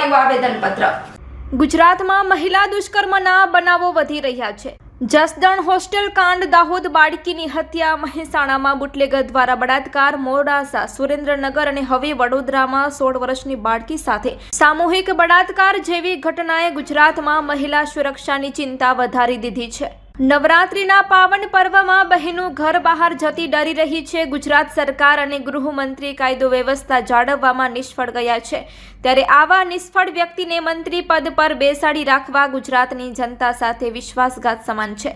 અપાયું આવેદનપત્ર ગુજરાતમાં મહિલા દુષ્કર્મના બનાવો વધી રહ્યા છે. જસદણ હોસ્ટેલ કાંડ દાહોદ બાળકીની હત્યા મહેસાણામાં બુટલેગર દ્વારા બળાત્કાર, મોડાસા, સુરેન્દ્રનગર અને હવે વડોદરામાં સોળ વર્ષની બાળકી સાથે સામૂહિક બળાત્કાર જેવી ઘટનાએ ગુજરાતમાં મહિલા સુરક્ષાની ચિંતા વધારી દીધી છે. નવરાત્રિના પાવન પર્વમાં બહેનો ઘર બહાર જતી ડરી રહી છે. ગુજરાત સરકાર અને ગૃહમંત્રી કાયદો વ્યવસ્થા જાળવવામાં નિષ્ફળ ગયા છે. ત્યારે આવા નિષ્ફળ વ્યક્તિને મંત્રી પદ પર બેસાડી રાખવા ગુજરાતની જનતા સાથે વિશ્વાસઘાત સમાન છે.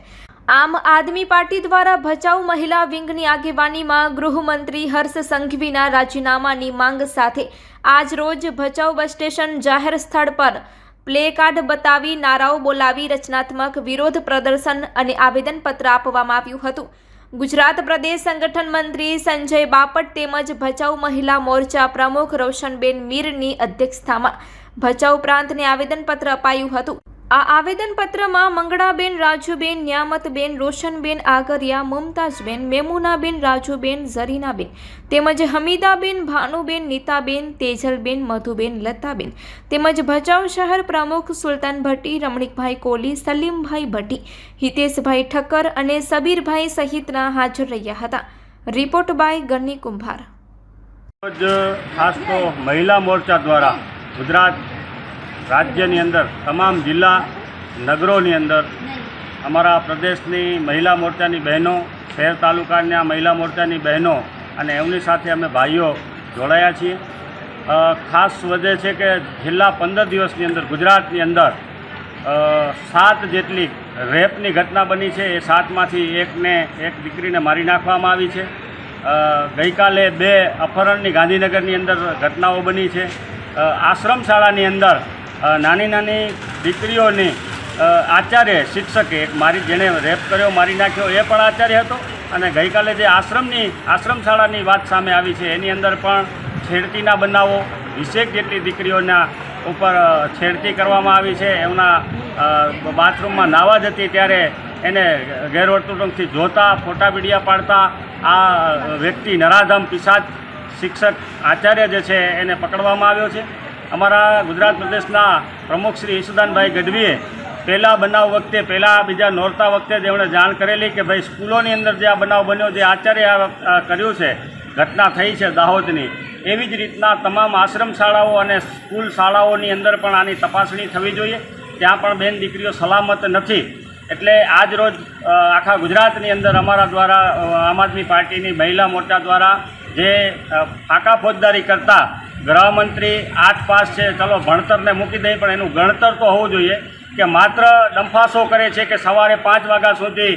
આમ આદમી પાર્ટી દ્વારા ભચાઉ મહિલા વિંગની આગેવાનીમાં ગૃહમંત્રી હર્ષ સંઘવીના રાજીનામાની માંગ સાથે આજ રોજ ભચાઉ બસ સ્ટેશન જાહેર સ્થળ પર પ્લે કાર્ડ બતાવી નારાઓ બોલાવી રચનાત્મક વિરોધ પ્રદર્શન અને આવેદનપત્ર આપવામાં આવ્યું હતું. ગુજરાત પ્રદેશ સંગઠન મંત્રી સંજય બાપટ તેમજ ભચાઉ મહિલા મોરચા પ્રમુખ રોશનબેન મીરની અધ્યક્ષતામાં ભચાઉ પ્રાંતને આવેદનપત્ર અપાયું હતું. આ આવેદનપત્રમાં મંગળાબેન, રાજુબેન, ન્યામતબેન, રોશનબેન આગરિયા, મુમતાજબેન, મેમુનાબેન, રાજુબેન, ઝરીનાબેન તેમજ હમીદાબેન, ભાનુબેન, નીતાબેન, તેજલબેન, મધુબેન, લતાબેન તેમજ ભચાઉ શહેર પ્રમુખ સુલતાન ભટ્ટી, રમણીકભાઈ કોલી, સલીમભાઈ ભટ્ટી, હિતેશભાઈ ઠક્કર અને સબીરભાઈ સહિતના હાજર રહ્યા હતા. રિપોર્ટ બાય ગની કુંભાર. ખાસ તો મહિલા મોરચા દ્વારા ગુજરાત રાજ્યની અંદર, તમામ જિલ્લા નગરોની અંદર, અમારા પ્રદેશની મહિલા મોરચાની બહેનો, શહેર તાલુકાના મહિલા મોરચાની બહેનો અને એમની સાથે અમે ભાઈઓ જોડાયા છીએ. ખાસ વધે છે કે છેલ્લા પંદર દિવસની અંદર, ગુજરાતની અંદર સાત જેટલી રેપની ઘટના બની છે, એ સાતમાંથી એકને, એક દીકરીને મારી નાખવામાં આવી છે. ગઈકાલે બે અપહરણની ગાંધીનગરની અંદર ઘટનાઓ બની છે. આશ્રમ શાળાની અંદર નાની નાની દીકરીઓની આચાર્ય શિક્ષકે મારી જેણે રેપ કર્યો, મારી નાખ્યો, એ પણ આચાર્ય હતો. અને ગઈકાલે જે આશ્રમની આશ્રમ શાળાની વાત સામે આવી છે, એની અંદર પણ છેડતીના બનાવો વીસેક જેટલી દીકરીઓના ઉપર છેડતી કરવામાં આવી છે. એમના બાથરૂમમાં નાવા જતી ત્યારે એને ગેરવર્તણૂકથી જોતા, ફોટા વિડીયા પાડતા, આ વ્યક્તિ નરાધમ, પિશાચ શિક્ષક આચાર્ય જે છે, એને પકડવામાં આવ્યો છે. અમારા ગુજરાત પ્રદેશના પ્રમુખ શ્રી ઈશુદાનભાઈ ગઢવીએ પહેલાં બનાવ વખતે, પહેલાં બીજા નોરતા વખતે જ એમણે જાણ કરેલી કે ભાઈ, સ્કૂલોની અંદર જે આ બનાવ બન્યો, જે આચાર્ય કર્યું છે, ઘટના થઈ છે દાહોદની, એવી જ રીતના તમામ આશ્રમ શાળાઓ અને સ્કૂલ શાળાઓની અંદર પણ આની તપાસણી થવી જોઈએ. ત્યાં પણ બેન દીકરીઓ સલામત નથી. એટલે આજ રોજ આખા ગુજરાતની અંદર અમારા દ્વારા આમ આદમી પાર્ટીની મહિલા મોરચા દ્વારા જે ફાંકા ફોજદારી કરતા ગૃહમંત્રી આઠ પાસ છે, ચલો ભણતરને મૂકી દઈએ, પણ એનું ગણતર તો હોવું જોઈએ કે માત્ર ડંફાસો કરે છે કે સવારે પાંચ વાગ્યા સુધી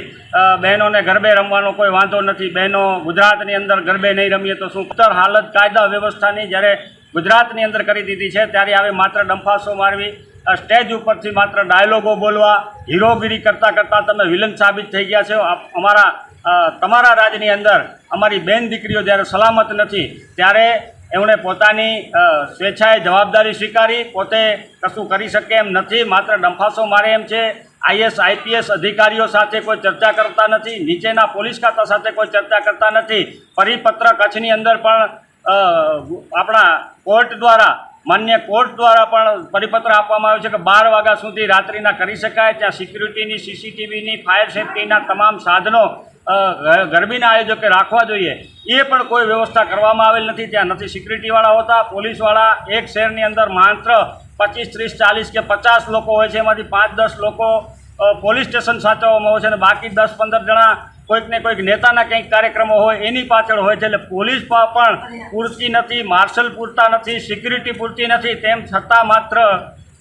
બહેનોને ગરબે રમવાનો કોઈ વાંધો નથી. બહેનો ગુજરાતની અંદર ગરબે નહીં રમીએ તો શું ઉત્તર હાલત કાયદા વ્યવસ્થાની જ્યારે ગુજરાતની અંદર કરી દીધી છે, ત્યારે આવે માત્ર ડંફાસો મારવી. સ્ટેજ ઉપરથી માત્ર ડાયલોગો બોલવા, હીરોગીરી કરતાં કરતાં તમે વિલન સાબિત થઈ ગયા છો. અમારા તમારા રાજની અંદર અમારી બેન દીકરીઓ જ્યારે સલામત નથી, ત્યારે એમણે પોતાની સ્વેચ્છાએ જવાબદારી સ્વીકારી, પોતે કશું કરી શકે એમ નથી, માત્ર ડંફાસો મારે એમ છે. આઈએસ આઈપીએસ અધિકારીઓ સાથે કોઈ ચર્ચા કરતા નથી, નીચેના પોલીસ ખાતા સાથે કોઈ ચર્ચા કરતા નથી. પરિપત્ર કચ્છની અંદર પણ આપણા કોર્ટ દ્વારા, માન્ય કોર્ટ દ્વારા પણ પરિપત્ર આપવામાં આવ્યો છે કે બાર વાગ્યા સુધી રાત્રિના કરી શકાય. ત્યાં સિક્યુરિટીની સીસીટીવીની ફાયર સેફટીના તમામ સાધનો ગરબીના આયોજકે રાખવા જોઈએ. એ પણ કોઈ વ્યવસ્થા કરવામાં આવેલ નથી. ત્યાં નથી. સિક્યુરિટીવાળા હોતા, પોલીસવાળા, એક શહેરની અંદર માત્ર પચીસ, ત્રીસ, ચાલીસ કે પચાસ લોકો હોય છે. એમાંથી પાંચ, દસ લોકો પોલીસ સ્ટેશન સાચવવામાં હોય છે અને બાકી દસ, પંદર જણા કોઈક ને કોઈક નેતાના કંઈક કાર્યક્રમો હોય એની પાછળ હોય છે. એટલે પોલીસ પણ પૂરતી નથી, માર્શલ પૂરતા નથી, સિક્યુરિટી પૂરતી નથી. તેમ છતાં માત્ર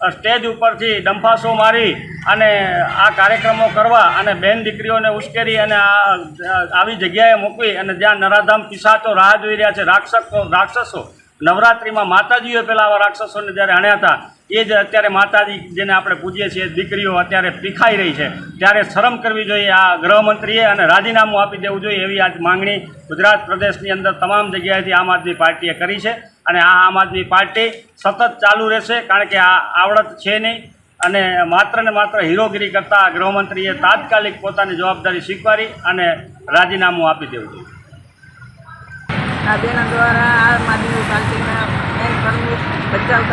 સ્ટેજ ઉપરથી ડંફાસો મારી અને આ કાર્યક્રમો કરવા અને બેન દીકરીઓને ઉશ્કેરી અને આવી જગ્યાએ મૂકવી અને જ્યાં નરાધામ પિશાચો રાહ જોઈ રહ્યા છે રાક્ષસો રાક્ષસો. નવરાત્રિમાં માતાજીઓ પહેલાં આવા રાક્ષસોને જ્યારે હણ્યા હતા એ જ અત્યારે માતાજી જેને આપણે પૂજીએ છીએ, દીકરીઓ અત્યારે પીખાઈ રહી છે. ત્યારે શરમ કરવી જોઈએ આ ગૃહમંત્રીએ અને રાજીનામું આપી દેવું જોઈએ એવી આજ માંગણી ગુજરાત પ્રદેશની અંદર તમામ જગ્યાએથી આમ આદમી પાર્ટીએ કરી છે. અને આ આમ આદમી પાર્ટી સતત ચાલુ રહેશે, કારણ કે આ આવડત છે નહીં. અને માત્ર ને માત્ર હીરોગીરી કરતા આ ગૃહમંત્રીએ તાત્કાલિક પોતાની જવાબદારી સ્વીકારી અને રાજીનામું આપી દેવું જોઈએ. દ્વારા આ આદમી પાર્ટીના પ્રમુખ ભચાઉ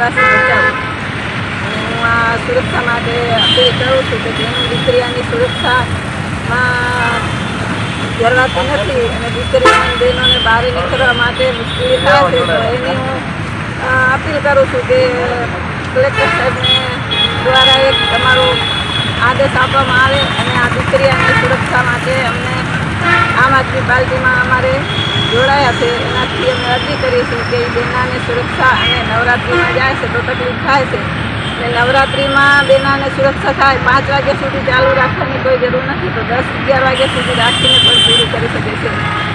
હું આ સુરક્ષા માટે અપીલ કરું છું કે જેની દીકરીઓની સુરક્ષામાં જરવાતી નથી અને દીકરીઓ બહેનોને બહાર નીકળવા માટે મુશ્કેલી હું અપીલ કરું છું કે કલેક્ટર સાહેબને દ્વારા એક તમારો આદેશ આપવામાં આવે અને આ દીકરીઓની સુરક્ષા માટે અમને આમ આદમી પાર્ટીમાં અમારે જોડાયા છે. એનાથી અમે અરજી કરીશું કે એ બેનાને સુરક્ષા અને નવરાત્રિમાં જાય છે તો તકલીફ થાય છે. અને નવરાત્રિમાં બેનાને સુરક્ષા થાય. પાંચ વાગ્યા સુધી ચાલુ રાખવાની કોઈ જરૂર નથી. તો દસ, અગિયાર વાગ્યા સુધી રાખીને પણ પૂરી કરી શકે છે.